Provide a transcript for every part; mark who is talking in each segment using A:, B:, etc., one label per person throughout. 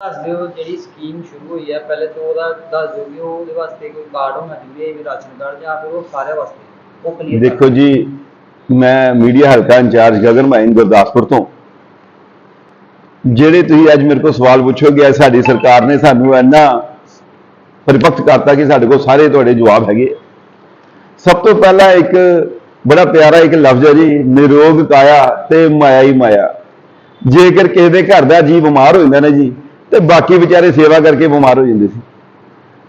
A: ਦੱਸ ਦਿਓ ਜਿਹੜੀ ਸਕੀਮ ਸ਼ੁਰੂ ਹੋਈ ਹੈ ਪਹਿਲੇ ਤੋਂ ਉਹਦਾ ਦੱਸ ਦਿਓ ਕਿ ਉਹਦੇ ਵਾਸਤੇ ਕੋਈ ਕਾਰਡ ਹੋਣਾ ਚਾਹੀਦਾ ਹੈ ਰਾਸ਼ਨ ਕਾਰਡ ਜਾਂ ਫਿਰ ਉਹ ਸਾਰਿਆਂ ਵਾਸਤੇ, ਉਹ ਕਲੀਅਰ
B: ਦੇਖੋ ਜੀ, ਮੈਂ ਮੀਡੀਆ ਹਲਕਾ ਇੰਚਾਰਜ ਗਗਨ ਮਾਈਨ ਗੁਰਦਾਸਪੁਰ ਤੋਂ। ਜਿਹੜੇ ਤੁਸੀਂ ਅੱਜ ਮੇਰੇ ਕੋਲ ਸਵਾਲ ਪੁੱਛੋਗੇ ਸਾਡੀ ਸਰਕਾਰ ਨੇ ਸਾਨੂੰ ਇੰਨਾ ਪਰਿਪੱਕ ਕਰਤਾ ਕਿ ਸਾਡੇ ਕੋਲ ਸਾਰੇ ਤੁਹਾਡੇ ਜਵਾਬ ਹੈਗੇ। ਸਭ ਤੋਂ ਪਹਿਲਾਂ ਇੱਕ ਬੜਾ ਪਿਆਰਾ ਇੱਕ ਲਫ਼ਜ਼ ਹੈ ਜੀ, ਨਿਰੋਗ ਕਾਇਆ ਤੇ ਮਾਇਆ ਹੀ ਮਾਇਆ। ਜੇਕਰ ਕਿਸੇ ਦੇ ਘਰ ਦਾ ਜੀ ਬਿਮਾਰ ਹੋ ਜਾਂਦਾ ਨਾ ਜੀ ਤੇ ਬਾਕੀ ਵਿਚਾਰੇ ਸੇਵਾ ਕਰਕੇ ਬਿਮਾਰ ਹੋ ਜਾਂਦੇ ਸੀ।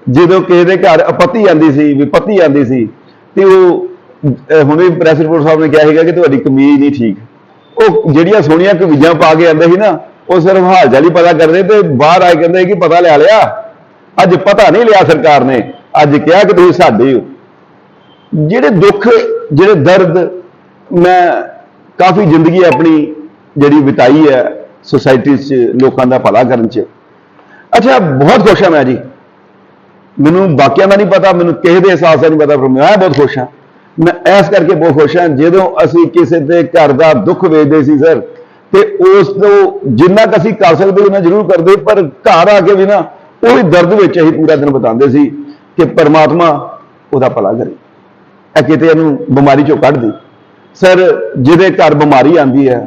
B: ਜਦੋਂ ਕਿਸੇ ਦੇ ਘਰ ਆਪੱਤੀ ਆਂਦੀ ਸੀ ਵਿਪਤੀ ਆਂਦੀ ਸੀ, ਤੇ ਉਹ, ਅਹ ਹੁਣੇ ਪ੍ਰੈਸ ਰਿਪੋਰਟ ਸਾਹਿਬ ਨੇ ਕਿਹਾ ਹੈਗਾ ਕਿ ਤੁਹਾਡੀ ਕਮੀਜ਼ ਨਹੀਂ ਠੀਕ। ਉਹ ਜਿਹੜੀਆਂ ਸੋਹਣੀਆਂ ਕਮੀਜ਼ਾਂ ਪਾ ਕੇ ਆਂਦੇ ਸੀ ਨਾ, ਉਹ ਸਿਰਫ ਹਾਲ ਚਾਲ ਹੀ ਪਤਾ ਕਰਦੇ ਤੇ ਬਾਹਰ ਆਏ ਕਹਿੰਦੇ ਕਿ ਪਤਾ ਲੈ ਲਿਆ। ਅੱਜ ਪਤਾ ਨਹੀਂ ਲਿਆ ਸਰਕਾਰ ਨੇ, ਅੱਜ ਕਿਹਾ ਕਿ ਤੁਸੀਂ ਸਾਡੇ ਹੋ। ਜਿਹੜੇ ਦੁੱਖ, ਜਿਹੜੇ ਦਰਦ ਮੈਂ ਕਾਫੀ ਜ਼ਿੰਦਗੀ ਆਪਣੀ ਜਿਹੜੀ ਬਿਤਾਈ ਹੈ ਸੁਸਾਇਟੀ 'ਚ ਲੋਕਾਂ ਦਾ ਭਲਾ ਕਰਨ 'ਚ ਅੱਛਾ, ਬਹੁਤ ਖੁਸ਼ ਹਾਂ ਮੈਂ ਜੀ। ਮੈਨੂੰ ਬਾਕੀਆਂ ਦਾ ਨਹੀਂ ਪਤਾ, ਮੈਨੂੰ ਕਿਸੇ ਦੇ ਅਹਿਸਾਸ ਦਾ ਨਹੀਂ ਪਤਾ, ਪਰ ਮੈਂ ਬਹੁਤ ਖੁਸ਼ ਹਾਂ। ਮੈਂ ਇਸ ਕਰਕੇ ਬਹੁਤ ਖੁਸ਼ ਹਾਂ, ਜਦੋਂ ਅਸੀਂ ਕਿਸੇ ਦੇ ਘਰ ਦਾ ਦੁੱਖ ਵੇਚਦੇ ਸੀ, ਸਰ, ਤੇ ਉਸ ਤੋਂ ਜਿੰਨਾ ਕੁ ਅਸੀਂ ਕਰ ਸਕਦੇ ਉਹਨਾਂ ਜ਼ਰੂਰ ਕਰਦੇ, ਪਰ ਘਰ ਆ ਕੇ ਵੀ ਨਾ, ਉਹੀ ਦਰਦ ਵਿੱਚ ਅਸੀਂ ਪੂਰਾ ਦਿਨ ਬਿਤਾਉਂਦੇ ਸੀ ਕਿ ਪਰਮਾਤਮਾ ਉਹਦਾ ਭਲਾ ਕਰੇ। ਇਹ ਕਿਤੇ ਇਹਨੂੰ ਬਿਮਾਰੀ ਚੋਂ ਕੱਢ ਦੇ। ਸਰ, ਜਿਹਦੇ ਘਰ ਬਿਮਾਰੀ ਆਂਦੀ ਹੈ,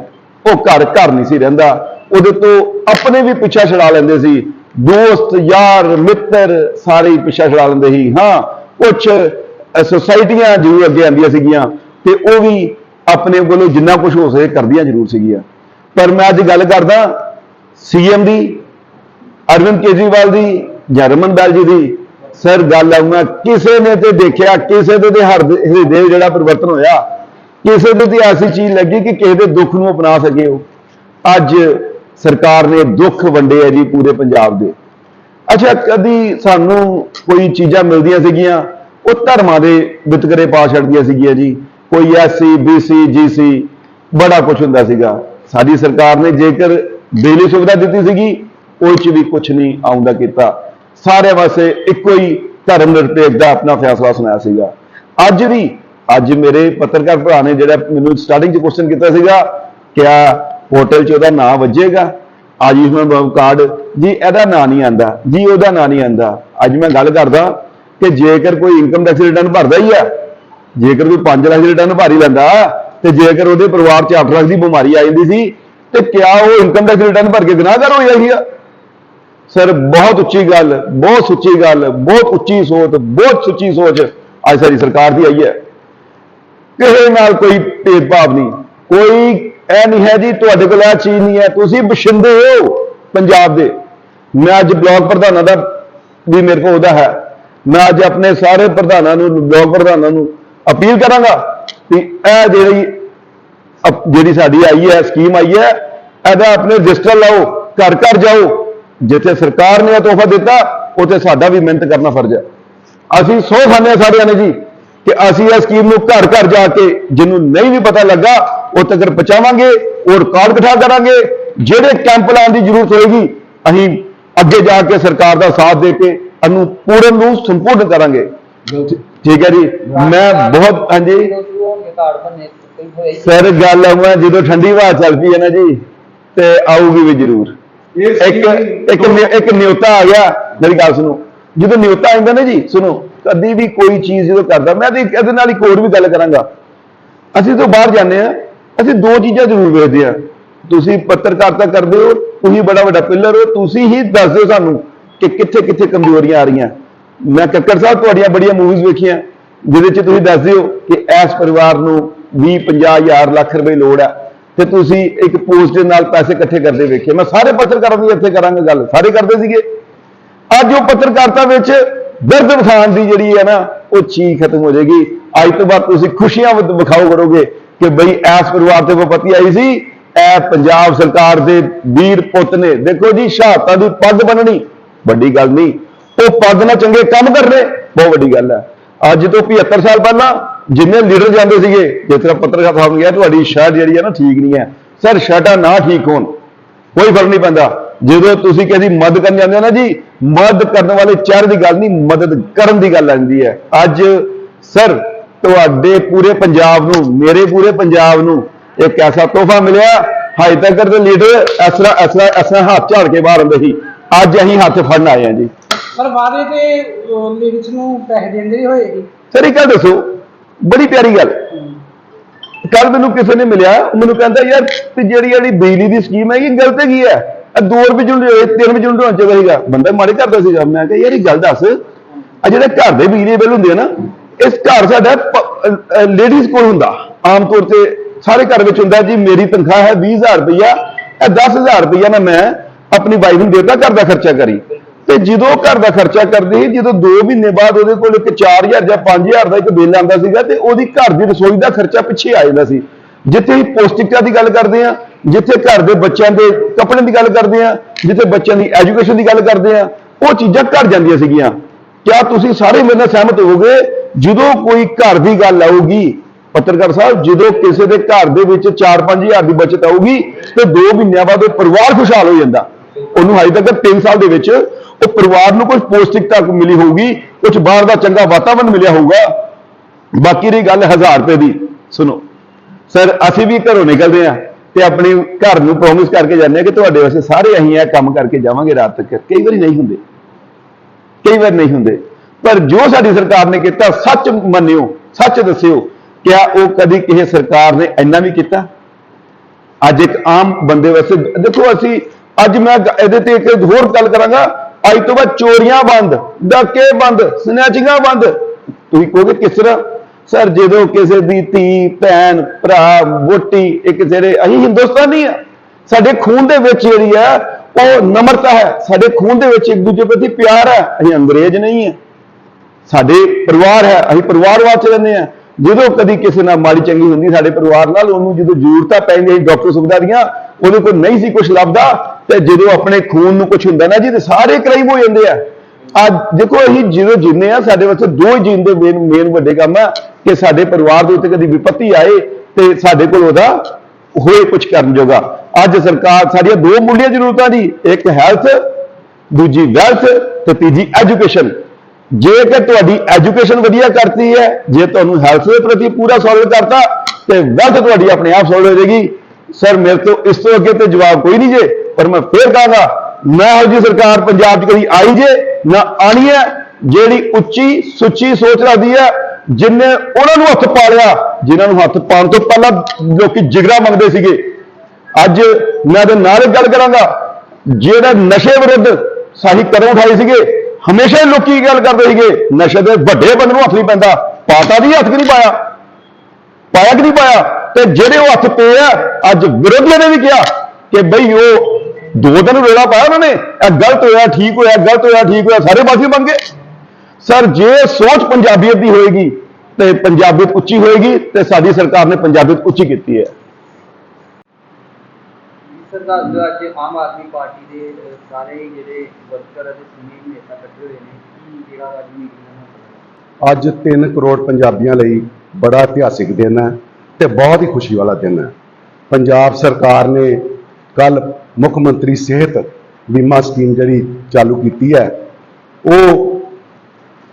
B: ਉਹ ਘਰ ਘਰ ਨਹੀਂ ਸੀ ਰਹਿੰਦਾ, ਉਹਦੇ ਤੋਂ ਆਪਣੇ ਵੀ ਪਿੱਛਾ ਛਡਾ ਲੈਂਦੇ ਸੀ। ਦੋਸਤ, ਯਾਰ, ਮਿੱਤਰ ਸਾਰੇ ਪਿੱਛਾ ਛਡਾ ਲੈਂਦੇ ਸੀ। ਹਾਂ ਕੁਝ ਸੁਸਾਇਟੀਆਂ ਜ਼ਰੂਰ ਅੱਗੇ ਆਂਦੀਆਂ ਸੀਗੀਆਂ ਤੇ ਉਹ ਵੀ ਆਪਣੇ ਕੋਲੋਂ ਜਿੰਨਾ ਕੁਝ ਹੋ ਸਕੇ ਕਰਦੀਆਂ ਜ਼ਰੂਰ ਸੀਗੀਆਂ। ਪਰ ਮੈਂ ਅੱਜ ਗੱਲ ਕਰਦਾ ਸੀਐਮ ਦੀ, ਅਰਵਿੰਦ ਕੇਜਰੀਵਾਲ ਦੀ ਜਾਂ ਰਮਨ ਬੈਲ ਜੀ ਦੀ। ਸਰ, ਗੱਲ ਆਉਂਗਾ ਕਿਸੇ ਨੇ ਤੇ ਦੇਖਿਆ, ਕਿਸੇ ਦੇ ਤੇ ਹਰ ਹਿਰਦੇ ਜਿਹੜਾ ਪਰਿਵਰਤਨ ਹੋਇਆ, ਕਿਸੇ ਦੇ ਤੇ ਐਸੀ ਚੀਜ਼ ਲੱਗੀ ਕਿ ਕਿਸੇ ਦੇ ਦੁੱਖ ਨੂੰ ਅਪਣਾ ਸਕੇ ਉਹ। ਅੱਜ ਸਰਕਾਰ ਨੇ ਦੁੱਖ ਵੰਡੇ ਆ ਜੀ ਪੂਰੇ ਪੰਜਾਬ ਦੇ। ਅੱਛਾ, ਕਦੀ ਸਾਨੂੰ ਕੋਈ ਚੀਜ਼ਾਂ ਮਿਲਦੀਆਂ ਸੀਗੀਆਂ? ਉਹ ਧਰਮਾਂ ਦੇ ਵਿਤਕਰੇ ਪਾ ਛੱਡਦੀਆਂ ਸੀਗੀਆਂ ਜੀ। ਕੋਈ ਐਸਸੀ ਬੀਸੀ ਜੀਸੀ ਬੜਾ ਕੁਝ ਹੁੰਦਾ ਸੀਗਾ। ਸਾਡੀ ਸਰਕਾਰ ਨੇ ਜੇਕਰ ਬਿਜਲੀ ਸੁਵਿਧਾ ਦਿੱਤੀ ਸੀਗੀ, ਉਹ ਚ ਵੀ ਕੁਝ ਨਹੀਂ ਆਉਂਦਾ ਕੀਤਾ। ਸਾਰੇ ਵਾਸਤੇ ਇੱਕੋ ਹੀ ਧਰਮ ਨਿਰਪੇਖ ਦਾ ਆਪਣਾ ਫੈਸਲਾ ਸੁਣਾਇਆ ਸੀਗਾ। ਅੱਜ ਵੀ, ਅੱਜ ਮੇਰੇ ਪੱਤਰਕਾਰ ਭਰਾ ਨੇ ਜਿਹੜਾ ਮੈਨੂੰ ਸਟਾਰਟਿੰਗ 'ਚ ਕੁਐਸਚਨ ਕੀਤਾ ਸੀਗਾ ਕਿਆ ਹੋਟਲ 'ਚ ਉਹਦਾ ਨਾਂ ਵੱਜੇਗਾ। ਆਯੁਸ਼ਮਾਨ ਕਾਰਡ, ਜੀ ਇਹਦਾ ਨਾਂ ਨਹੀਂ ਆਂਦਾ, ਜੀ ਉਹਦਾ ਨਾਂ ਨਹੀਂ ਆਂਦਾ। ਅੱਜ ਮੈਂ ਗੱਲ ਕਰਦਾ ਕਿ ਜੇਕਰ ਕੋਈ ਇਨਕਮ ਟੈਕਸ ਰਿਟਰਨ ਭਰਦਾ ਹੀ ਆ, ਜੇਕਰ ਕੋਈ 5 ਲੱਖ ਰਿਟਰਨ ਭਰ ਹੀ ਲੈਂਦਾ, ਤੇ ਜੇਕਰ ਉਹਦੇ ਪਰਿਵਾਰ 'ਚ 8 ਲੱਖ ਦੀ ਬਿਮਾਰੀ ਆ ਜਾਂਦੀ ਸੀ, ਤੇ ਕਿਆ ਉਹ ਇਨਕਮ ਟੈਕਸ ਰਿਟਰਨ ਭਰ ਕੇ ਗੁਨਾਹਗਾਰ ਹੋ ਜਾਈਗਾ ਸਰ, ਬਹੁਤ ਉੱਚੀ ਗੱਲ, ਬਹੁਤ ਸੁੱਚੀ ਗੱਲ, ਬਹੁਤ ਉੱਚੀ ਸੋਚ, ਬਹੁਤ ਸੁੱਚੀ ਸੋਚ ਅੱਜ ਸਾਡੀ ਸਰਕਾਰ ਦੀ ਆਈ ਹੈ। ਕਿਸੇ ਨਾਲ ਕੋਈ ਭੇਦਭਾਵ ਨਹੀਂ, ਕੋਈ ਇਹ ਨਹੀਂ ਹੈ ਜੀ, ਤੁਹਾਡੇ ਕੋਲ ਇਹ ਚੀਜ਼ ਨਹੀਂ ਹੈ। ਤੁਸੀਂ ਬਸ਼ਿੰਦੇ ਹੋ ਪੰਜਾਬ ਦੇ। ਮੈਂ ਅੱਜ ਬਲਾਕ ਪ੍ਰਧਾਨਾਂ ਦਾ ਵੀ ਮੇਰੇ ਕੋਲ ਉਹਦਾ ਹੈ। ਮੈਂ ਅੱਜ ਆਪਣੇ ਸਾਰੇ ਪ੍ਰਧਾਨਾਂ ਨੂੰ ਬਲਾਕ ਪ੍ਰਧਾਨਾਂ ਨੂੰ ਅਪੀਲ ਕਰਾਂਗਾ ਕਿ ਇਹ ਜਿਹੜੀ ਜਿਹੜੀ ਸਾਡੀ ਆਈ ਹੈ, ਸਕੀਮ ਆਈ ਹੈ, ਇਹਦਾ ਆਪਣੇ ਰਜਿਸਟਰ ਲਾਓ, ਘਰ ਘਰ ਜਾਓ। ਜਿੱਥੇ ਸਰਕਾਰ ਨੇ ਇਹ ਤੋਹਫਾ ਦਿੱਤਾ, ਉੱਥੇ ਸਾਡਾ ਵੀ ਮਿਹਨਤ ਕਰਨਾ ਫਰਜ਼ ਹੈ। ਅਸੀਂ ਸੌ ਖਾਂਦੇ ਹਾਂ ਸਾਰਿਆਂ ਨੇ ਜੀ। ਕਿ ਅਸੀਂ ਇਹ ਸਕੀਮ ਨੂੰ ਘਰ ਘਰ ਜਾ ਕੇ ਜਿਹਨੂੰ ਨਹੀਂ ਵੀ ਪਤਾ ਲੱਗਾ ਉਹ ਤੱਕ ਪਹੁੰਚਾਵਾਂਗੇ ਉਹ ਰਿਕਾਰਡ ਇਕੱਠਾ ਕਰਾਂਗੇ। ਜਿਹੜੇ ਕੈਂਪ ਲਾਉਣ ਦੀ ਜ਼ਰੂਰਤ ਹੋਏਗੀ ਅਸੀਂ ਅੱਗੇ ਜਾ ਕੇ ਸਰਕਾਰ ਦਾ ਸਾਥ ਦੇ ਕੇ ਇਹਨੂੰ ਪੂਰਨ ਨੂੰ ਸੰਪੂਰਨ ਕਰਾਂਗੇ। ਠੀਕ। ਹੈ ਜੀ? ਮੈਂ ਬਹੁਤ ਹਾਂਜੀ? ਸਰ ਗੱਲ ਆਉਂ ਜਦੋਂ ਠੰਡੀ ਹਵਾ ਚੱਲ ਪਈ ਹੈ ਨਾ ਜੀ ਤੇ ਆਊਗੀ ਵੀ ਜ਼ਰੂਰ। ਇੱਕ ਇੱਕ ਇੱਕ ਨਿਉਤਾ ਆ ਗਿਆ। ਮੇਰੀ ਗੱਲ ਸੁਣੋ। ਜਦੋਂ ਨਿਉਤਾ ਆਉਂਦਾ ਨਾ ਜੀ ਸੁਣੋ। ਕਦੀ ਵੀ ਕੋਈ ਚੀਜ਼ ਜਦੋਂ ਕਰਦਾ, ਮੈਂ ਤੇ ਇਹਦੇ ਨਾਲ ਇੱਕ ਹੋਰ ਵੀ ਗੱਲ ਕਰਾਂਗਾ। ਅਸੀਂ ਤੋਂ ਬਾਹਰ ਜਾਂਦੇ ਆ ਅਸੀਂ ਦੋ ਚੀਜ਼ਾਂ ਜ਼ਰੂਰ ਵੇਖਦੇ ਆ ਤੁਸੀਂ ਪੱਤਰਕਾਰਤਾ ਕਰਦੇ ਹੋ, ਤੁਸੀਂ ਬੜਾ ਵੱਡਾ ਪਿੱਲਰ ਹੋ, ਤੁਸੀਂ ਹੀ ਦੱਸ ਦਿਓ ਸਾਨੂੰ ਕਿ ਕਿੱਥੇ ਕਿੱਥੇ ਕਮਜ਼ੋਰੀਆਂ ਆ ਰਹੀਆਂ। ਮੈਂ ਕੱਕੜ ਸਾਹਿਬ ਤੁਹਾਡੀਆਂ ਬੜੀਆਂ ਮੂਵੀਜ਼ ਵੇਖੀਆਂ, ਜਿਹਦੇ 'ਚ ਤੁਸੀਂ ਦੱਸ ਦਿਓ ਕਿ ਇਸ ਪਰਿਵਾਰ ਨੂੰ 20 50 ਹਜ਼ਾਰ ਲੱਖ ਰੁਪਏ ਲੋੜ ਹੈ ਤੇ ਤੁਸੀਂ ਇੱਕ ਪੋਸਟ ਦੇ ਨਾਲ ਪੈਸੇ ਇਕੱਠੇ ਕਰਦੇ ਵੇਖੇ। ਮੈਂ ਸਾਰੇ ਪੱਤਰਕਾਰਾਂ ਦੀ ਇੱਥੇ ਕਰਾਂਗਾ ਗੱਲ, ਸਾਰੇ ਕਰਦੇ ਸੀਗੇ। ਅੱਜ ਉਹ ਪੱਤਰਕਾਰਤਾ ਵਿੱਚ ਦਰਦ ਵਿਖਾਉਣ ਦੀ ਜਿਹੜੀ ਹੈ ਨਾ, ਉਹ ਚੀਜ਼ ਖਤਮ ਹੋ ਜਾਏਗੀ। ਅੱਜ ਤੋਂ ਬਾਅਦ ਤੁਸੀਂ ਖੁਸ਼ੀਆਂ ਵਿਖਾਓ ਕਰੋਗੇ ਕਿ ਬਈ ਐਸ ਪਰਿਵਾਰ ਤੇ ਵਿਪਤੀ ਆਈ ਸੀ। ਇਹ ਪੰਜਾਬ ਸਰਕਾਰ ਦੇ ਵੀਰ ਪੁੱਤ ਨੇ। ਦੇਖੋ ਜੀ, ਸ਼ਹਾਦਤਾਂ ਦੀ ਪੱਗ ਬੰਨਣੀ ਵੱਡੀ ਗੱਲ ਨਹੀਂ। ਉਹ ਪੱਗ ਨਾਲ ਚੰਗੇ ਕੰਮ ਕਰਨੇ ਬਹੁਤ ਵੱਡੀ ਗੱਲ ਹੈ। ਅੱਜ ਤੋਂ 75 ਸਾਲ ਪਹਿਲਾਂ ਜਿੰਨੇ ਲੀਡਰ ਜਾਂਦੇ ਸੀਗੇ, ਜਿਸ ਤਰ੍ਹਾਂ ਪੱਤਰਕਾਰ ਸਾਹਿਬ ਨੇ ਕਿਹਾ, ਤੁਹਾਡੀ ਸ਼ਰਟ ਜਿਹੜੀ ਹੈ ਨਾ ਠੀਕ ਨਹੀਂ ਹੈ। ਸਰ, ਸ਼ਰਟਾਂ ਨਾ ਠੀਕ ਹੋਣ, ਕੋਈ ਫ਼ਰਕ ਨਹੀਂ ਪੈਂਦਾ। ਜਦੋਂ ਤੁਸੀਂ ਕਿਸੇ ਦੀ ਮਦਦ ਕਰਨ ਜਾਂਦੇ ਹੋ ਨਾ ਜੀ ਮਦਦ ਕਰਨ ਵਾਲੇ ਚਿਹਰੇ ਦੀ ਗੱਲ ਨਹੀਂ ਮਦਦ ਕਰਨ ਦੀ ਗੱਲ ਆਉਂਦੀ ਹੈ। ਅੱਜ ਸਰ ਤੁਹਾਡੇ ਪੂਰੇ ਪੰਜਾਬ ਨੂੰ ਮੇਰੇ ਪੂਰੇ ਪੰਜਾਬ ਨੂੰ ਇੱਕ ਐਸਾ ਤੋਹਫਾ ਮਿਲਿਆ ਹਾਈ ਤੱਕ ਦੇ ਲੀਡਰ ਤਰ੍ਹਾਂ ਇਸ ਤਰ੍ਹਾਂ ਹੱਥ ਝਾੜ ਕੇ ਬਾਹਰ ਆਉਂਦੇ ਸੀ। ਅੱਜ ਅਸੀਂ ਹੱਥ ਫੜਨ ਆਏ ਹਾਂ ਜੀ।
C: ਪਰ ਵਾਅਦੇ ਤੇ ਲੇਡੀਜ਼ ਨੂੰ ਪੈਸੇ ਦਿੰਦੇ ਹੋਏਗੀ
B: ਸਰ ਇੱਕ ਗੱਲ ਦੱਸੋ ਬੜੀ ਪਿਆਰੀ ਗੱਲ। ਕੱਲ ਮੈਨੂੰ ਕਿਸੇ ਨੇ ਮਿਲਿਆ ਮੈਨੂੰ ਕਹਿੰਦਾ ਯਾਰ ਤੇ ਜਿਹੜੀ ਜਿਹੜੀ ਬਿਜਲੀ ਦੀ ਸਕੀਮ ਹੈ ਇਹ ਗਲਤ ਹੈਗੀ ਹੈ। ਇਹ 2 ਰੁਪਏ ਜੁੜ ਹੋਏ 3 ਰੁਪਏ ਜੁੜ ਹੋਣਾ ਚਾਹੀਦਾ ਸੀਗਾ। ਬੰਦਾ ਮਾੜੇ ਕਰਦਾ ਸੀਗਾ। ਮੈਂ ਕਿਹਾ, ਯਾਰ ਇਹ ਗੱਲ ਦੱਸ। ਆ ਜਿਹੜੇ ਘਰ ਦੇ ਬਿਜਲੀ ਬਿੱਲ ਹੁੰਦੇ ਆ ਨਾ, ਇਸ ਘਰ ਸਾਡਾ ਲੇਡੀਜ਼ ਕੋਲ ਹੁੰਦਾ। ਆਮ ਤੌਰ ਤੇ ਸਾਰੇ ਘਰ ਵਿੱਚ ਹੁੰਦਾ ਜੀ, ਮੇਰੀ ਤਨਖਾਹ ਹੈ 20000 ਰੁਪਇਆ ਇਹ 10000 ਰੁਪਇਆ ਨਾ ਮੈਂ ਆਪਣੀ ਵਾਈਫ ਨੂੰ ਦੇਤਾ ਘਰ ਦਾ ਖਰਚਾ ਕਰੀ। ਤੇ ਜਦੋਂ ਘਰ ਦਾ ਖਰਚਾ ਕਰਦੀ ਜਦੋਂ 2 ਮਹੀਨੇ ਬਾਅਦ ਉਹਦੇ ਕੋਲ ਇੱਕ 4000 ਜਾਂ 5000 ਦਾ ਇੱਕ ਬਿੱਲ ਆਉਂਦਾ ਸੀਗਾ, ਤੇ ਉਹਦੀ ਘਰ ਦੀ ਰਸੋਈ ਦਾ ਖਰਚਾ ਪਿੱਛੇ ਆ ਜਾਂਦਾ ਸੀ। ਜਿੱਥੇ ਹੀ ਪੌਸ਼ਟਿਕਤਾ ਦੀ ਗੱਲ ਕਰਦੇ ਆ ਜਿੱਥੇ ਘਰ ਦੇ ਬੱਚਿਆਂ ਦੇ ਕੱਪੜਿਆਂ ਦੀ ਗੱਲ ਕਰਦੇ ਆ ਜਿੱਥੇ ਬੱਚਿਆਂ ਦੀ ਐਜੂਕੇਸ਼ਨ ਦੀ ਗੱਲ ਕਰਦੇ ਆ ਉਹ ਚੀਜ਼ਾਂ ਘਟ ਜਾਂਦੀਆਂ ਸੀਗੀਆਂ। ਕਿਆ ਤੁਸੀਂ ਸਾਰੇ ਮੇਰੇ ਨਾਲ ਸਹਿਮਤ ਹੋਵੋਗੇ? ਜਦੋਂ ਕੋਈ ਘਰ ਦੀ ਗੱਲ ਆਊਗੀ, ਪੱਤਰਕਾਰ ਸਾਹਿਬ, ਜਦੋਂ ਕਿਸੇ ਦੇ ਘਰ ਦੇ ਵਿੱਚ 4-5000 ਦੀ ਬਚਤ ਆਊਗੀ, ਤੇ 2 ਮਹੀਨਿਆਂ ਬਾਅਦ ਉਹ ਪਰਿਵਾਰ ਖੁਸ਼ਹਾਲ ਹੋ ਜਾਂਦਾ। ਉਹਨੂੰ ਹਜੇ ਤੱਕ 3 ਸਾਲ ਦੇ ਵਿੱਚ ਉਹ ਪਰਿਵਾਰ ਨੂੰ ਕੁਝ ਪੌਸ਼ਟਿਕਤਾ ਮਿਲੀ ਹੋਊਗੀ ਕੁਝ ਬਾਹਰ ਦਾ ਚੰਗਾ ਵਾਤਾਵਰਣ ਮਿਲਿਆ ਹੋਊਗਾ। ਬਾਕੀ ਦੀ ਗੱਲ 1000 ਰੁਪਏ ਦੀ। ਸੁਣੋ। ਸਰ, ਅਸੀਂ ਵੀ ਘਰੋਂ ਨਿਕਲਦੇ ਆ ਤੇ ਆਪਣੇ ਘਰ ਨੂੰ ਪ੍ਰੋਮਿਸ ਕਰਕੇ ਜਾਂਦੇ ਆ ਕਿ ਤੁਹਾਡੇ ਵਾਸਤੇ ਸਾਰੇ ਅਸੀਂ ਇਹ ਕੰਮ ਕਰਕੇ ਜਾਵਾਂਗੇ ਰਾਤ ਤੱਕ। ਕਈ ਵਾਰੀ ਨਹੀਂ ਹੁੰਦੇ। ਕਈ ਵਾਰ ਨਹੀਂ ਹੁੰਦੇ। ਪਰ ਜੋ ਸਾਡੀ ਸਰਕਾਰ ਨੇ ਕੀਤਾ, ਸੱਚ ਮੰਨਿਓ, ਸੱਚ ਦੱਸਿਓ, ਕਿਆ ਉਹ ਕਦੀ ਕਿਸੇ ਸਰਕਾਰ ਨੇ ਇੰਨਾ ਵੀ ਕੀਤਾ? ਅੱਜ ਇੱਕ ਆਮ ਬੰਦੇ ਵਾਸਤੇ, ਦੇਖੋ ਅਸੀਂ, ਅੱਜ ਮੈਂ ਇਹਦੇ ਤੇ ਇੱਕ ਹੋਰ ਗੱਲ ਕਰਾਂਗਾ। ਅੱਜ ਤੋਂ ਬਾਅਦ ਚੋਰੀਆਂ ਬੰਦ, ਡਾਕੇ ਬੰਦ, ਸਨੈਚਿੰਗਾਂ ਬੰਦ। ਤੁਸੀਂ ਕਹੋਗੇ ਕਿਸ ਤਰ੍ਹਾਂ? ਸਰ, ਜਦੋਂ ਕਿਸੇ ਦੀ ਧੀ, ਭੈਣ, ਭਰਾ ਵੋਟੀ ਇੱਕ ਜਿਹੜੇ ਅਸੀਂ ਹਿੰਦੁਸਤਾਨੀ ਆ। ਸਾਡੇ ਖੂਨ ਦੇ ਵਿੱਚ ਜਿਹੜੀ ਹੈ ਉਹ ਨਮਰਤਾ ਹੈ। ਸਾਡੇ ਖੂਨ ਦੇ ਵਿੱਚ ਇੱਕ ਦੂਜੇ ਪ੍ਰਤੀ ਪਿਆਰ ਹੈ। ਅਸੀਂ ਅੰਗਰੇਜ਼ ਨਹੀਂ ਹੈ ਸਾਡੇ ਪਰਿਵਾਰ ਹੈ। ਅਸੀਂ ਪਰਿਵਾਰ ਵਾਸਤੇ ਰਹਿੰਦੇ ਆ। ਜਦੋਂ ਕਦੀ ਕਿਸੇ ਨਾਲ ਮਾੜੀ ਚੰਗੀ ਹੁੰਦੀ, ਸਾਡੇ ਪਰਿਵਾਰ ਨਾਲ ਉਹਨੂੰ ਜਦੋਂ ਜ਼ਰੂਰਤਾਂ ਪੈਂਦੀਆਂ ਡਾਕਟਰ ਸੁਵਿਧਾ ਦੀਆਂ, ਉਹਦੇ ਕੋਲ ਨਹੀਂ ਸੀ ਕੁਝ ਲੱਭਦਾ, ਤੇ ਜਦੋਂ ਆਪਣੇ ਖੂਨ ਨੂੰ ਕੁਝ ਹੁੰਦਾ ਨਾ ਜੀ, ਤੇ ਸਾਰੇ ਕ੍ਰਾਈਮ ਹੋ ਜਾਂਦੇ ਆ। ਅੱਜ ਦੇਖੋ, ਅਸੀਂ ਜਦੋਂ ਜਿੰਨੇ ਆ, ਸਾਡੇ ਵਾਸਤੇ ਦੋ ਹੀ ਜੀਣ ਦੇ ਮੇਨ ਮੇਨ ਵੱਡੇ ਕੰਮ ਆ ਕਿ ਸਾਡੇ ਪਰਿਵਾਰ ਦੇ ਉੱਤੇ ਕਦੀ ਵਿਪੱਤੀ ਆਏ ਤੇ ਸਾਡੇ ਕੋਲ ਉਹਦਾ ਹੋਏ ਕੁਝ ਕਰਨ ਜੋਗਾ। ਅੱਜ ਸਰਕਾਰ ਸਾਡੀਆਂ ਦੋ ਮੁੱਢਲੀਆਂ ਜ਼ਰੂਰਤਾਂ ਦੀ, ਇੱਕ ਹੈਲਥ ਦੂਜੀ ਵੈਲਥ ਤੇ ਤੀਜੀ ਐਜੂਕੇਸ਼ਨ ਜੇਕਰ ਤੁਹਾਡੀ ਐਜੂਕੇਸ਼ਨ ਵਧੀਆ ਕਰਤੀ ਹੈ, ਜੇ ਤੁਹਾਨੂੰ ਹੈਲਥ ਦੇ ਪ੍ਰਤੀ ਪੂਰਾ ਸੋਲਵ ਕਰਤਾ, ਤੇ ਵੈਲਥ ਤੁਹਾਡੀ ਆਪਣੇ ਆਪ ਸੋਲਵ ਹੋ ਜਾਏਗੀ। ਸਰ ਮੇਰੇ ਤੋਂ ਇਸ ਤੋਂ ਅੱਗੇ ਤੇ ਜਵਾਬ ਕੋਈ ਨਹੀਂ ਜੇ, ਪਰ ਮੈਂ ਫੇਰ ਕਹਾਂਗਾ ਨਾ ਇਹੋ ਜਿਹੀ ਸਰਕਾਰ ਪੰਜਾਬ 'ਚ ਕਦੀ ਆਈ ਜੇ, ਨਾ ਆਣੀ ਹੈ, ਜਿਹੜੀ ਉੱਚੀ ਸੁੱਚੀ ਸੋਚ ਰੱਖਦੀ ਹੈ ਜਿਨਨੇ ਉਹਨਾਂ ਨੂੰ ਹੱਥ ਪਾ ਲਿਆ ਜਿਨ੍ਹਾਂ ਨੂੰ ਹੱਥ ਪਾਉਣ ਤੋਂ ਪਹਿਲਾਂ ਲੋਕੀ ਜਿਗਰਾ ਮੰਗਦੇ ਸੀਗੇ। ਅੱਜ ਮੈਂ ਇਹਦੇ ਨਾਲ ਗੱਲ ਕਰਾਂਗਾ, ਜਿਹੜਾ ਨਸ਼ੇ ਵਿਰੁੱਧ ਸਾਹੀ ਕਦਮ ਉਠਾਏ ਸੀਗੇ, ਹਮੇਸ਼ਾ ਲੋਕੀ ਗੱਲ ਕਰਦੇ ਸੀਗੇ, ਨਸ਼ੇ ਦੇ ਵੱਡੇ ਬੰਦੇ ਨੂੰ ਹੱਥ ਨਹੀਂ ਪੈਂਦਾ, ਪਾਤਾ ਦੀ ਹੱਥ ਕਿ ਨਹੀਂ ਪਾਇਆ? ਪਾਇਆ ਕਿ ਨਹੀਂ ਪਾਇਆ? ਤੇ ਜਿਹੜੇ ਉਹ ਹੱਥ ਪਏ ਆ, ਅੱਜ ਵਿਰੋਧੀਆਂ ਨੇ ਵੀ ਕਿਹਾ ਕਿ ਬਈ ਉਹ ਦੋ ਦਿਨ ਰੋਲਾ ਪਾਇਆ ਉਹਨਾਂ ਨੇ ਇਹ ਗਲਤ ਹੋਇਆ ਠੀਕ ਹੋਇਆ ਗਲਤ ਹੋਇਆ ਠੀਕ ਹੋਇਆ ਸਾਰੇ ਪਾਸੇ ਬਣ ਗਏ। ਸਰ ਜੇ ਸੋਚ ਪੰਜਾਬੀਅਤ ਦੀ ਹੋਏਗੀ ਤੇ ਪੰਜਾਬੀਅਤ ਉੱਚੀ ਹੋਏਗੀ ਤੇ ਸਾਡੀ ਸਰਕਾਰ ਨੇ ਪੰਜਾਬੀਅਤ ਉੱਚੀ ਕੀਤੀ ਹੈ।
A: ਸਰਦਾਰ ਜੋ ਅੱਜ ਆਮ ਆਦਮੀ ਪਾਰਟੀ ਦੇ ਅਹ, ਸਾਰੇ ਹੀ ਜਿਹੜੇ ਵਰਕਰ ਅਤੇ ਸੀਨੀਅਰ ਨੇਤਾ ਇਕੱਠੇ ਹੋਏ ਨੇ ਕੀ ਜਿਹੜਾ ਅੱਜ ਮੀਟਿੰਗ
D: ਅੱਜ 3 ਕਰੋੜ ਪੰਜਾਬੀਆਂ ਲਈ ਬੜਾ ਇਤਿਹਾਸਿਕ ਦਿਨ ਹੈ ਤੇ ਬਹੁਤ ਹੀ ਖੁਸ਼ੀ ਵਾਲਾ ਦਿਨ ਹੈ। ਪੰਜਾਬ ਸਰਕਾਰ ਨੇ ਕੱਲ ਮੁੱਖ ਮੰਤਰੀ ਸਿਹਤ ਬੀਮਾ ਸਕੀਮ ਜਿਹੜੀ ਚਾਲੂ ਕੀਤੀ ਹੈ, ਉਹ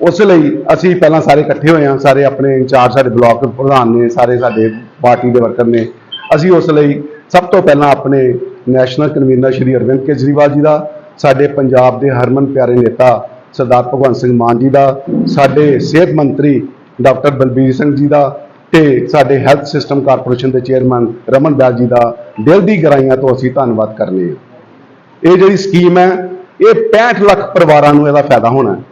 D: ਉਸ ਲਈ ਅਸੀਂ ਪਹਿਲਾਂ ਸਾਰੇ ਇਕੱਠੇ ਹੋਏ ਹਾਂ, ਸਾਰੇ ਆਪਣੇ ਇੰਚਾਰਜ, ਸਾਡੇ ਬਲਾਕ ਪ੍ਰਧਾਨ ਨੇ, ਸਾਰੇ ਸਾਡੇ ਪਾਰਟੀ ਦੇ ਵਰਕਰ ਨੇ, ਅਸੀਂ ਉਸ ਲਈ ਸਭ ਤੋਂ ਪਹਿਲਾਂ ਆਪਣੇ ਨੈਸ਼ਨਲ ਕਨਵੀਨਰ ਸ਼੍ਰੀ ਅਰਵਿੰਦ ਕੇਜਰੀਵਾਲ ਜੀ ਦਾ, ਸਾਡੇ ਪੰਜਾਬ ਦੇ ਹਰਮਨ ਪਿਆਰੇ ਨੇਤਾ ਸਰਦਾਰ ਭਗਵੰਤ ਸਿੰਘ ਮਾਨ ਜੀ ਦਾ, ਸਾਡੇ ਸਿਹਤ ਮੰਤਰੀ ਡਾਕਟਰ ਬਲਬੀਰ ਸਿੰਘ ਜੀ ਦਾ ਤੇ ਸਾਡੇ ਹੈਲਥ ਸਿਸਟਮ ਕਾਰਪੋਰੇਸ਼ਨ ਦੇ ਚੇਅਰਮੈਨ ਰਮਨ ਬੈਲ ਜੀ ਦਾ ਦਿਲ ਦੀ ਗਹਿਰਾਈਆਂ ਤੋਂ ਅਸੀਂ ਧੰਨਵਾਦ ਕਰਨੇ ਹਾਂ। ਇਹ ਜਿਹੜੀ ਸਕੀਮ ਹੈ, ਇਹ 65 ਲੱਖ ਪਰਿਵਾਰਾਂ ਨੂੰ ਇਹਦਾ ਫਾਇਦਾ ਹੋਣਾ ਹੈ।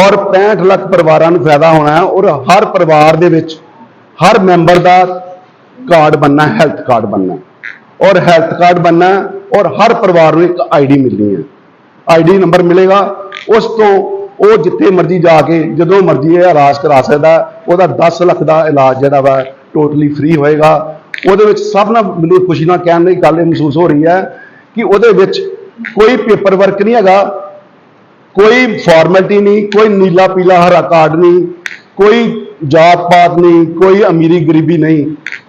D: ਔਰ 65 ਲੱਖ ਪਰਿਵਾਰਾਂ ਨੂੰ ਫਾਇਦਾ ਹੋਣਾ ਹੈ ਔਰ ਹਰ ਪਰਿਵਾਰ ਦੇ ਵਿੱਚ ਹਰ ਮੈਂਬਰ ਦਾ ਕਾਰਡ ਬਣਨਾ ਹੈਲਥ ਕਾਰਡ ਬਣਨਾ ਔਰ ਹੈਲਥ ਕਾਰਡ ਬਣਨਾ ਔਰ ਹਰ ਪਰਿਵਾਰ ਨੂੰ ਇੱਕ ਆਈਡੀ ਮਿਲਣੀ ਹੈ। ਆਈਡੀ ਨੰਬਰ ਮਿਲੇਗਾ, ਉਸ ਤੋਂ ਉਹ ਜਿੱਥੇ ਮਰਜ਼ੀ ਜਾ ਕੇ, ਜਦੋਂ ਮਰਜ਼ੀ ਇਹ ਇਲਾਜ ਕਰਾ ਸਕਦਾ ਉਹਦਾ 10 ਲੱਖ ਦਾ ਇਲਾਜ ਜਿਹੜਾ ਵਾ ਟੋਟਲੀ ਫ੍ਰੀ ਹੋਏਗਾ। ਉਹਦੇ ਵਿੱਚ ਸਭ ਨਾਲ ਮੈਨੂੰ ਖੁਸ਼ੀ ਨਾਲ ਕਹਿਣ ਦੀ ਗੱਲ ਇਹ ਮਹਿਸੂਸ ਹੋ ਰਹੀ ਹੈ ਕਿ ਉਹਦੇ ਵਿੱਚ ਕੋਈ ਪੇਪਰ ਵਰਕ ਨਹੀਂ ਹੈਗਾ, ਕੋਈ ਫਾਰਮੈਲਿਟੀ ਨਹੀਂ, ਕੋਈ ਨੀਲਾ ਪੀਲਾ ਹਰਾ ਕਾਰਡ ਨਹੀਂ, ਕੋਈ ਜਾਤ ਪਾਤ ਨਹੀਂ, ਕੋਈ ਅਮੀਰੀ ਗਰੀਬੀ ਨਹੀਂ।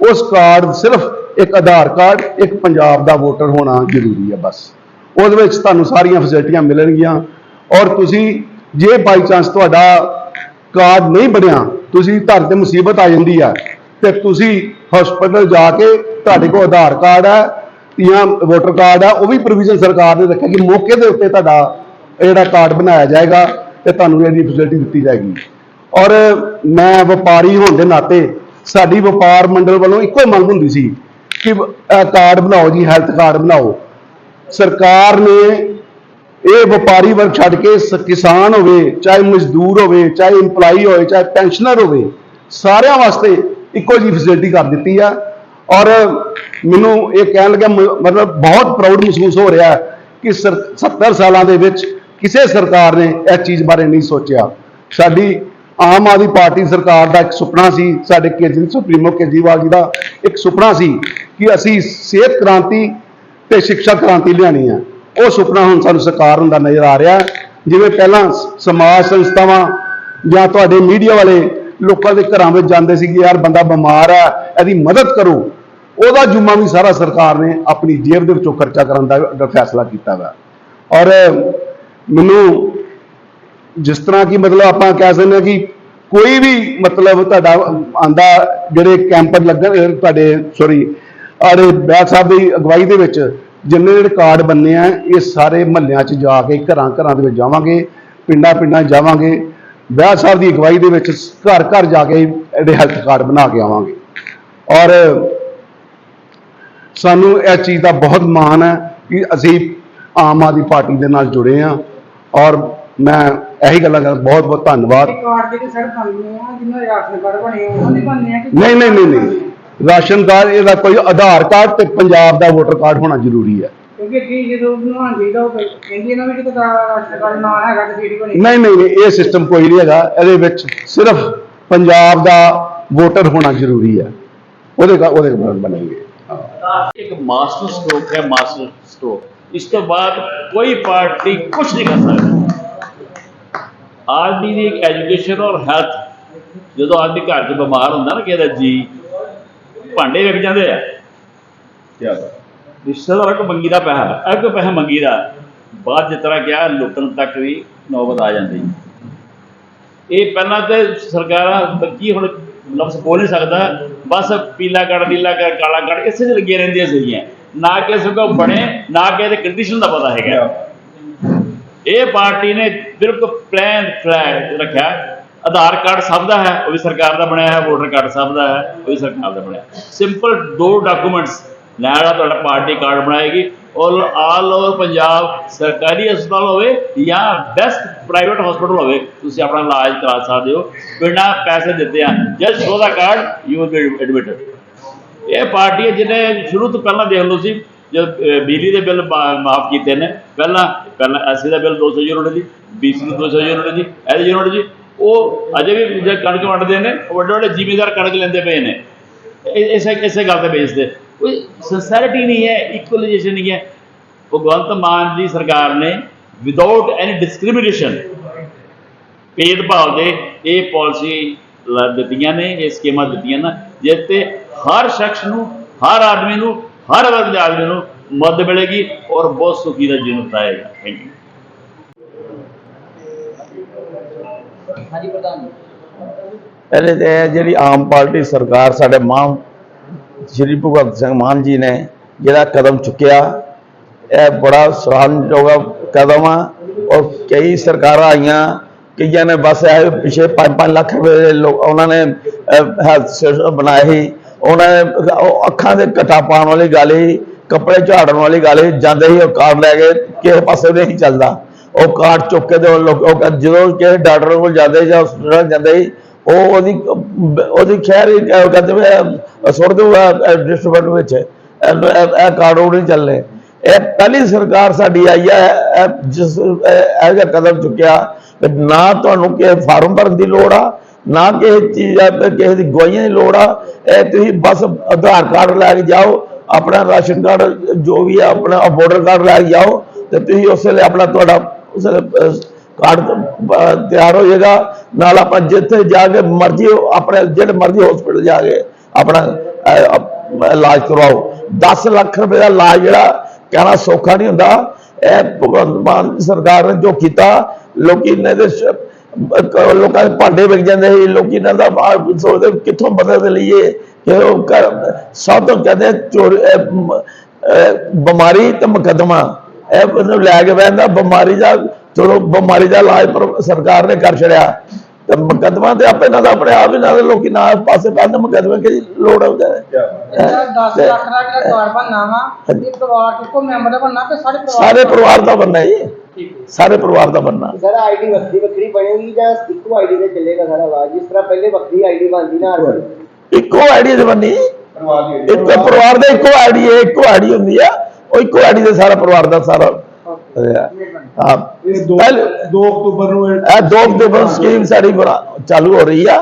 D: ਉਸ ਕਾਰਡ ਸਿਰਫ ਇੱਕ ਆਧਾਰ ਕਾਰਡ ਇੱਕ ਪੰਜਾਬ ਦਾ ਵੋਟਰ ਹੋਣਾ ਜ਼ਰੂਰੀ ਹੈ ਬਸ। ਉਹਦੇ ਵਿੱਚ ਤੁਹਾਨੂੰ ਸਾਰੀਆਂ ਫੈਸਿਲਿਟੀਆਂ ਮਿਲਣਗੀਆਂ। ਔਰ ਤੁਸੀਂ ਜੇ ਬਾਈ ਚਾਂਸ ਤੁਹਾਡਾ ਕਾਰਡ ਨਹੀਂ ਬਣਿਆ ਤੁਸੀਂ ਤੁਹਾਡੇ ਤੇ ਮੁਸੀਬਤ ਆ ਜਾਂਦੀ ਹੈ ਤੇ ਤੁਸੀਂ ਹਸਪੀਟਲ ਜਾ ਕੇ ਤੁਹਾਡੇ ਕੋਲ ਆਧਾਰ ਕਾਰਡ ਹੈ ਜਾਂ ਵੋਟਰ ਕਾਰਡ ਹੈ ਉਹ ਵੀ ਪ੍ਰੋਵੀਜ਼ਨ ਸਰਕਾਰ ਨੇ ਰੱਖਿਆ ਕਿ ਮੌਕੇ ਦੇ ਉੱਤੇ ਤੁਹਾਡਾ ਇਹ ਜਿਹੜਾ ਕਾਰਡ ਬਣਾਇਆ ਜਾਏਗਾ ਤੇ ਤੁਹਾਨੂੰ ਇਹਦੀ ਫੈਸਿਲਿਟੀ ਦਿੱਤੀ ਜਾਏਗੀ। ਔਰ ਮੈਂ ਵਪਾਰੀ ਹੋਣ ਦੇ ਨਾਤੇ ਸਾਡੀ ਵਪਾਰ ਮੰਡਲ ਵੱਲੋਂ ਇੱਕੋ ਮੰਗ ਹੁੰਦੀ ਸੀ ਕਿ ਕਾਰਡ ਬਣਾਓ ਜੀ ਹੈਲਥ ਕਾਰਡ ਬਣਾਓ। ਸਰਕਾਰ ਨੇ ਇਹ ਵਪਾਰੀ ਵਰਗ ਛੱਡ ਕੇ ਕਿਸਾਨ ਹੋਵੇ, ਚਾਹੇ ਮਜ਼ਦੂਰ ਹੋਵੇ, ਚਾਹੇ EMPLOYE ਹੋਵੇ, ਚਾਹੇ ਪੈਨਸ਼ਨਰ ਹੋਵੇ, ਸਾਰਿਆਂ ਵਾਸਤੇ ਇੱਕੋ ਜੀ ਫੈਸਿਲਿਟੀ ਕਰ ਦਿੱਤੀ ਆ। ਔਰ ਮੈਨੂੰ ਇਹ ਕਹਿਣ ਲੱਗਿਆ ਮ- ਮਤਲਬ ਬਹੁਤ ਪ੍ਰਾਊਡ ਮਹਿਸੂਸ ਹੋ ਰਿਹਾ ਕਿ ਸਰ- 70 ਸਾਲਾਂ ਦੇ ਵਿੱਚ ਕਿਸੇ ਸਰਕਾਰ ਨੇ ਇਸ ਚੀਜ਼ ਬਾਰੇ ਨਹੀਂ ਸੋਚਿਆ। ਸਾਡੀ ਆਮ ਆਦਮੀ ਪਾਰਟੀ ਸਰਕਾਰ ਦਾ ਇੱਕ ਸੁਪਨਾ ਸੀ, ਸਾਡੇ ਕੇਜਰੀ ਸੁਪਰੀਮੋ ਕੇਜਰੀਵਾਲ ਜੀ ਦਾ ਇੱਕ ਸੁਪਨਾ ਸੀ ਕਿ ਅਸੀਂ ਸਿਹਤ ਕ੍ਰਾਂਤੀ ਤੇ ਸਿੱਖਿਆ ਕ੍ਰਾਂਤੀ ਲਿਆਣੀ ਆ। ਉਹ ਸੁਪਨਾ ਹੁਣ ਸਾਨੂੰ ਸਰਕਾਰ ਹੁੰਦਾ ਨਜ਼ਰ ਆ ਰਿਹਾ। ਜਿਵੇਂ ਪਹਿਲਾਂ ਸਮਾਜ ਸੰਸਥਾਵਾਂ ਜਾਂ ਤੁਹਾਡੇ ਮੀਡੀਆ ਵਾਲੇ ਲੋਕਾਂ ਦੇ ਘਰਾਂ ਵਿੱਚ ਜਾਂਦੇ ਸੀ ਕਿ ਯਾਰ ਬੰਦਾ ਬਿਮਾਰ ਆ, ਇਹਦੀ ਮਦਦ ਕਰੋ। ਉਹਦਾ ਜੁਮਾ ਵੀ ਸਾਰਾ ਸਰਕਾਰ ਨੇ ਆਪਣੀ ਜੇਬ ਦੇ ਵਿੱਚੋਂ ਖਰਚਾ ਕਰਨ ਦਾ ਫੈਸਲਾ ਕੀਤਾ ਵਾ। ਔਰ ਮੈਨੂੰ ਜਿਸ ਤਰ੍ਹਾਂ ਕਿ ਮਤਲਬ ਆਪਾਂ ਕਹਿ ਸਕਦੇ ਹਾਂ ਕਿ ਕੋਈ ਵੀ ਮਤਲਬ ਤੁਹਾਡਾ ਆਂਦਾ ਜਿਹੜੇ ਕੈਂਪ ਲੱਗਣ ਤੁਹਾਡੇ ਸੌਰੀ ਆੜੇ ਬੈਕ ਸਾਹਿਬ ਦੀ ਅਗਵਾਈ ਦੇ ਵਿੱਚ ਜਿੰਨੇ ਜਿਹੜੇ ਕਾਰਡ ਬੰਨੇ ਆ ਇਹ ਸਾਰੇ ਮਹੱਲਿਆਂ 'ਚ ਜਾ ਕੇ ਘਰਾਂ ਘਰਾਂ ਦੇ ਵਿੱਚ ਜਾਵਾਂਗੇ ਪਿੰਡਾਂ ਪਿੰਡਾਂ ਜਾਵਾਂਗੇ। ਬੈਠ ਸਾਹਿਬ ਦੀ ਅਗਵਾਈ ਦੇ ਵਿੱਚ ਘਰ ਘਰ ਜਾ ਕੇ ਇਹਦੇ ਹੈਲਥ ਕਾਰਡ ਬਣਾ ਕੇ ਆਵਾਂਗੇ। ਔਰ ਸਾਨੂੰ ਇਹ ਚੀਜ਼ ਦਾ ਬਹੁਤ ਮਾਣ ਹੈ ਕਿ ਅਸੀਂ ਆਮ ਆਦਮੀ ਪਾਰਟੀ ਦੇ ਨਾਲ ਜੁੜੇ ਹਾਂ। ਔਰ ਮੈਂ ਇਹੀ ਗੱਲਾਂ ਕਰ ਬਹੁਤ ਬਹੁਤ ਧੰਨਵਾਦ।
C: ਕਾਰਡ ਜਿਹੜੇ ਸਰ ਬਣਨੇ ਆ ਜਿਨ੍ਹਾਂ ਦੇ ਰਾਸ਼ਨ ਕਾਰਡ ਬਣੇ ਆ ਉਹਨਾਂ ਦੇ ਬਣਨੇ ਆ ਕਿ
D: ਨਹੀਂ ਨਹੀਂ ਨਹੀਂ ਨਹੀਂ। ਰਾਸ਼ਨ ਕਾਰਡ ਇਹਦਾ ਕੋਈ ਆਧਾਰ ਕਾਰਡ ਤੇ ਪੰਜਾਬ ਦਾ ਵੋਟਰ ਕਾਰਡ ਹੋਣਾ ਜ਼ਰੂਰੀ ਹੈ।
C: ਕਿਉਂਕਿ ਕੀ ਜਦੋਂ ਬਣਾਉਣ ਚਾਹੀਦਾ ਉਹ ਕਹਿੰਦੀ ਨਾ ਵੀ ਕਿ ਤਾਂ ਰਾਸ਼ਨ ਕਾਰਡ ਨਾ ਹੈਗਾ ਤੇ ਜਿਹੜੀ ਬਣੀ।
D: ਨਹੀਂ ਨਹੀਂ ਨਹੀਂ, ਇਹ ਸਿਸਟਮ ਕੋਈ ਨਹੀਂ ਹੈਗਾ। ਇਹਦੇ ਵਿੱਚ ਸਿਰਫ ਪੰਜਾਬ ਦਾ ਵੋਟਰ ਹੋਣਾ ਜ਼ਰੂਰੀ ਹੈ। ਉਹਦੇ ਕਾ- ਉਹਦੇ ਕਾਰਨ ਬਣेंगे
E: ਇੱਕ ਮਾਸਟਰ ਸਟ੍ਰੋਕ ਹੈ ਮਾਸਟਰ ਸਟ੍ਰੋਕ ਇਸ ਤੋਂ ਬਾਅਦ ਕੋਈ ਪਾਰਟੀ ਕੁਝ ਨਹੀਂ ਕਰ ਸਕਦੀ। ਆਦਮੀ ਦੀ ਇੱਕ ਐਜੂਕੇਸ਼ਨ ਔਰ ਹੈਲਥ ਜਦੋਂ ਆਦਮੀ ਘਰ 'ਚ ਬਿਮਾਰ ਹੁੰਦਾ ਨਾ ਕਿਹਦਾ ਜੀ ਭਾਂਡੇ ਵਿਕ ਜਾਂਦੇ ਆ। ਰਿਸ਼ਤੇਦਾਰ ਕੋ ਮੰਗੀ ਦਾ ਪੈਸਾ ਇਹ ਕੋ ਪੈਸਾ ਮੰਗੀ ਦਾ। ਬਾਅਦ ਜਿਸ ਤਰ੍ਹਾਂ ਕਿਹਾ ਲੁੱਟਣ ਤੱਕ ਵੀ ਨੌਬਤ ਆ ਜਾਂਦੀ। ਇਹ ਪਹਿਲਾਂ ਤੇ ਸਰਕਾਰਾਂ ਤਾਂ ਕੀ ਹੁਣ ਲਫ਼ਜ਼ ਬੋਲ ਨਹੀਂ ਸਕਦਾ ਬਸ ਪੀਲਾ ਕਾਰਡ ਨੀਲਾ ਕਾਰਡ ਕਾਲਾ ਕਾਰਡ ਇਸੇ 'ਚ ਲੱਗੀਆਂ ਰਹਿੰਦੀਆਂ ਸੀਗੀਆਂ। ਨਾ ਕਿ ਸਗੋਂ ਬਣੇ ਨਾ ਕਿ ਇਹਦੇ ਕੰਡੀਸ਼ਨ ਦਾ ਪਤਾ ਹੈਗਾ। ਇਹ ਪਾਰਟੀ ਨੇ ਬਿਲਕੁਲ ਪਲਾਨ ਫਲੈਗ ਰੱਖਿਆ। ਆਧਾਰ ਕਾਰਡ ਸਭ ਦਾ ਹੈ, ਉਹ ਵੀ ਸਰਕਾਰ ਦਾ ਬਣਿਆ ਹੈ, ਵੋਟਰ ਕਾਰਡ ਸਭ ਦਾ ਹੈ, ਉਹ ਵੀ ਸਰਕਾਰ ਦਾ ਬਣਿਆ ਸਿੰਪਲ ਦੋ ਡਾਕੂਮੈਂਟਸ ਲੈਣ ਦਾ ਤੁਹਾਡਾ ਪਾਰਟੀ ਕਾਰਡ ਬਣਾਏਗੀ, ਔਰ ਆਲ ਓਵਰ ਪੰਜਾਬ ਸਰਕਾਰੀ ਹਸਪਤਾਲ ਹੋਵੇ ਜਾਂ ਬੈਸਟ ਪ੍ਰਾਈਵੇਟ ਹਸਪਤਾਲ ਹੋਵੇ, ਤੁਸੀਂ ਆਪਣਾ ਇਲਾਜ ਕਰਾ ਸਕਦੇ ਹੋ, ਬਿਨਾਂ ਪੈਸੇ ਦਿੱਤੇ ਆ। Just show the card you will be admitted ਇਹ ਪਾਰਟੀ ਹੈ ਜਿਹਨੇ ਸ਼ੁਰੂ ਤੋਂ ਪਹਿਲਾਂ ਦੇਖ ਲਓ ਸੀ ਜਦ ਬਿਜਲੀ ਦੇ ਬਿੱਲ ਮਾਫ ਕੀਤੇ ਨੇ, ਪਹਿਲਾਂ ਪਹਿਲਾਂ ਐਸੀ ਦਾ ਬਿੱਲ 200 ਯੂਨਿਟ ਜੀ ਬੀਸੀ ਦਾ 200 ਯੂਨਿਟ ਜੀ ਐਲ ਯੂਨਿਟ ਜੀ ਉਹ ਅਜੇ ਵੀ ਜੇ ਕਣਕ ਵੰਡਦੇ ਨੇ ਵੱਡੇ ਵੱਡੇ ਜ਼ਿਮੀਦਾਰ ਕਣਕ ਲੈਂਦੇ ਪਏ ਨੇ। ਇਸੇ ਇਸੇ ਗੱਲ ਤੇ ਬੇਸਦੇ ਕੋਈ ਸਿੰਸੈਰਿਟੀ ਨਹੀਂ ਹੈ ਇਕੁਅਲਾਈਜੇਸ਼ਨ ਨਹੀਂ ਹੈ। ਭਗਵੰਤ ਮਾਨ ਦੀ ਸਰਕਾਰ ਨੇ ਵਿਦਆਊਟ ਐਨੀ ਡਿਸਕ੍ਰਿਮੀਨੇਸ਼ਨ ਭੇਦਭਾਵ ਦੇ ਇਹ ਪਾਲਿਸੀ ਦਿੱਤੀਆਂ ਨੇ, ਇਹ ਸਕੀਮਾਂ ਦਿੱਤੀਆਂ ਨਾ। ਜਿਸ ਤੇ ਹਰ ਸ਼ਖਸ ਨੂੰ, ਹਰ ਆਦਮੀ ਨੂੰ, ਹਰ ਵਰਗ ਦੇ ਆਦਮੀ ਨੂੰ ਮਦਦ ਮਿਲੇਗੀ ਔਰ ਬਹੁਤ ਸੁਖੀ ਦਾ ਜੀਵਨ ਬਤਾਏਗਾ ਥੈਂਕ ਯੂ
A: ਹਾਂਜੀ, ਪ੍ਰਧਾਨ ਜੀ।
F: ਪਹਿਲੇ ਤੇ ਇਹ ਜਿਹੜੀ ਆਮ ਪਾਰਟੀ ਸਰਕਾਰ ਸਾਡੇ ਮਾਂ ਸ਼੍ਰੀ ਭਗਵੰਤ ਸਿੰਘ ਮਾਨ ਜੀ ਨੇ ਜਿਹੜਾ ਕਦਮ ਚੁੱਕਿਆ, ਇਹ ਬੜਾ ਸਰਾਹਨਯੋਗ ਕਦਮ ਆ ਔਰ ਕਈ ਸਰਕਾਰਾਂ ਆਈਆਂ, ਕਈਆਂ ਨੇ ਬਸ ਇਹ ਪਿਛੇ 5-5 ਲੱਖ ਰੁਪਏ ਲੋਕ ਉਹਨਾਂ ਨੇ ਹੈਲਥ ਸਿਸਟਮ ਬਣਾਏ ਸੀ, ਉਹਨਾਂ ਨੇ ਉਹ ਅੱਖਾਂ ਦੇ ਕਟਾ ਪਾਉਣ ਵਾਲੀ ਗੱਲ ਹੀ ਕੱਪੜੇ ਝਾੜਨ ਵਾਲੀ ਗੱਲ ਹੀ ਜਾਂਦੇ ਹੀ ਉਹ ਕਾਰਡ ਲੈ ਕੇ ਕਿਸੇ ਪਾਸੇ ਨਹੀਂ ਚੱਲਦਾ। ਉਹ ਕਾਰਡ ਚੁੱਕ ਕੇ ਤੇ ਉਹ ਲੋਕ ਕਹਿੰਦੇ- ਜਦੋਂ ਕਿਸੇ ਡਾਕਟਰ ਕੋਲ ਜਾਂਦੇ ਜਾਂ ਹਸਪਤਾਲ ਜਾਂਦੇ ਸੀ, ਉਹ ਉਹਦੀ ਉਹਦੀ ਖੈਰ ਕਹਿੰਦੇ ਵੀ ਸੁੱਟ ਦਿਓ ਡਿਸਟ੍ਰਿਬਿਊਟ ਵਿੱਚ। ਇਹ ਕਾਰਡ ਉਹ ਨਹੀਂ ਚੱਲਨੇ ਇਹ ਪਹਿਲੀ ਸਰਕਾਰ ਸਾਡੀ ਆਈ ਹੈ ਜਿਸ, ਇਹ, ਇਹੋ ਜਿਹਾ ਕਦਮ ਚੁੱਕਿਆ ਨਾ ਤੁਹਾਨੂੰ ਕਿਸੇ ਫਾਰਮ ਭਰਨ ਦੀ ਲੋੜ ਆ, ਨਾ ਕਿਸੇ ਚੀਜ਼ ਕਿਸੇ ਦੀ ਗਵਾਹੀਆਂ ਦੀ ਲੋੜ ਆ। ਇਹ ਤੁਸੀਂ ਬਸ ਆਧਾਰ ਕਾਰਡ ਲੈ ਕੇ ਜਾਓ, ਆਪਣਾ ਰਾਸ਼ਨ ਕਾਰਡ ਜੋ ਵੀ ਆ, ਆਪਣਾ ਵੋਟਰ ਕਾਰਡ ਲੈ ਕੇ ਜਾਓ ਤੇ ਤੁਸੀਂ ਉਸੇ ਵੇਲੇ ਆਪਣਾ ਤੁਹਾਡਾ ਉਸ ਕਾਰਡ ਤਿਆਰ ਹੋ ਜਾਏਗਾ ਨਾਲ ਆਪਾਂ ਜਿੱਥੇ ਜਾ ਕੇ ਮਰਜ਼ੀ ਆਪਣੇ ਜਿਹੜੇ ਮਰਜ਼ੀ ਹਸਪੀਟਲ ਜਾ ਕੇ ਆਪਣਾ ਇਲਾਜ ਕਰਵਾਓ। 10 ਲੱਖ ਰੁਪਏ ਦਾ ਇਲਾਜ ਜਿਹੜਾ, ਕਹਿਣਾ ਸੌਖਾ ਨਹੀਂ ਹੁੰਦਾ। ਇਹ ਭਗਵੰਤ ਮਾਨ ਸਰਕਾਰ ਨੇ ਜੋ ਕੀਤਾ, ਲੋਕੀ ਨੇ ਦੇ ਲੋਕਾਂ ਦੇ ਭਾਂਡੇ ਵਿਕ ਜਾਂਦੇ ਸੀ। ਲੋਕੀ ਇਹਨਾਂ ਦਾ ਸੋਚਦੇ ਕਿੱਥੋਂ ਮਦਦ ਲਈਏ, ਕਿ ਉਹ ਸਭ ਤੋਂ ਕਹਿੰਦੇ ਚੋਰੀ ਬਿਮਾਰੀ ਤੇ ਮੁਕੱਦਮਾ। ਇਹ ਮੈਨੂੰ ਲੈ ਕੇ ਬੈਠਦਾ ਬਿਮਾਰੀ ਦਾ ਚਲੋ ਬਿਮਾਰੀ ਦਾ ਇਲਾਜ ਸਰਕਾਰ ਨੇ ਕਰ ਛੜਿਆ ਤੇ ਮੁਕੱਦਮਾ ਤੇ ਆਪੇ ਨਾਲ ਆਪਣੇ ਆਪ ਹੀ ਨਾਲ ਲੋਕੀ ਨਾ ਪਾਸੇ ਪੈਂਦੇ ਮੁਕੱਦਮੇ ਕੀ ਲੋੜ ਹੈ।
C: ਜਿਹੜਾ 10
F: ਤੇ
C: ਲੱਖ ਦਾ ਜਿਹੜਾ ਕਾਰਡ ਬਣਨਾ ਵਾ? ਇਹ ਪਰਿਵਾਰ ਮੈਂਬਰ ਦਾ ਬਣਨਾ ਕਿ ਸਾਰੇ ਪਰਿਵਾਰ
F: ਸਾਰੇ ਪਰਿਵਾਰ ਦਾ ਬੰਨਾ ਜੀ। ਸਾਰੇ ਪਰਿਵਾਰ ਦਾ ਬੰਨਾ
G: ਸਰ ਆਈਡੀ ਵੱਖਰੀ ਵੱਖਰੀ ਬਣੇਗੀ ਜਾਂ ਇੱਕੋ ਆਈਡੀ ਤੇ ਚੱਲੇਗਾ ਸਾਰਾ ਆਵਾਜ਼? ਜਿਸ ਤਰ੍ਹਾਂ ਪਹਿਲੇ ਵੱਖਰੀ ਆਈਡੀ ਬਣਦੀ ਨਾ ਹਰ
F: ਇੱਕੋ ਆਈਡੀ ਦੇ ਬੰਨੀ ਇੱਕ ਪਰਿਵਾਰ ਦੇ ਇੱਕੋ ਆਈਡੀ ਹੈ ਇੱਕੋ ਆਈਡੀ ਹੁੰਦੀ ਆ। ਉਹ ਇੱਕੋ ਆਈਡੀ ਦੇ ਸਾਰਾ ਪਰਿਵਾਰ ਦਾ ਸਾਰਾ ਹਾਂ
D: ਇਹ ਦੋ
F: ਪਹਿਲੇ
D: 2 ਅਕਤੂਬਰ ਨੂੰ ਇਹ
F: ਇਹ ਦੋ ਅਕਤੂਬਰ ਸਕੀਮ ਸਾਡੀ ਚਾਲੂ ਹੋ ਰਹੀ ਆ।